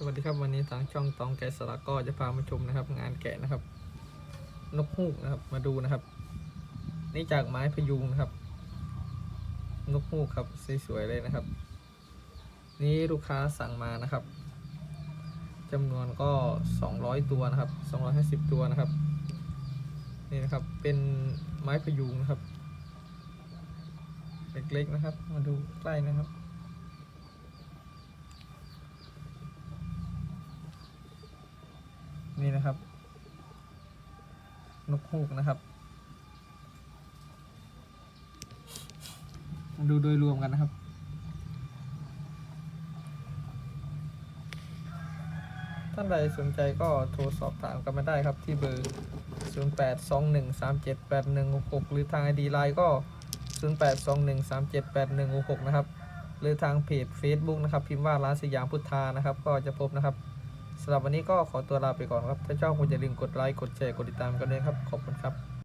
สวัสดีครับวันนี้ทางช่องตองแกะสลักก็จะพามาชมนะครับ งานแกะนะครับ นกฮูกนะครับมาดูนะครับ นี่จากไม้พยุงนะครับ นกฮูกครับสวยๆเลยนะครับ นี่ลูกค้าสั่งมานะครับจำนวนก็ 200 ตัวนะครับ 250 ตัวนะครับนี่นะครับเป็นไม้พยุงนะครับเล็กๆนะครับ มาดูใกล้นะครับ นี่นะครับ นกฮูกนะครับ ดูโดยรวมกันนะครับ ท่านใดสนใจก็โทรสอบถามกันมาได้ครับที่เบอร์ 0821378166 หรือทาง ID Line ก็ 0821378166 นะครับ หรือทางเพจ Facebook นะครับ พิมพ์ว่าร้านสยามพุทธานะครับ ก็จะพบนะครับ สำหรับวันนี้ก็ขอตัวลาไปก่อนครับ ถ้าชอบคุณอย่าลืมกดไลค์ กดแชร์ กดติดตามกันด้วยครับ ขอบคุณครับ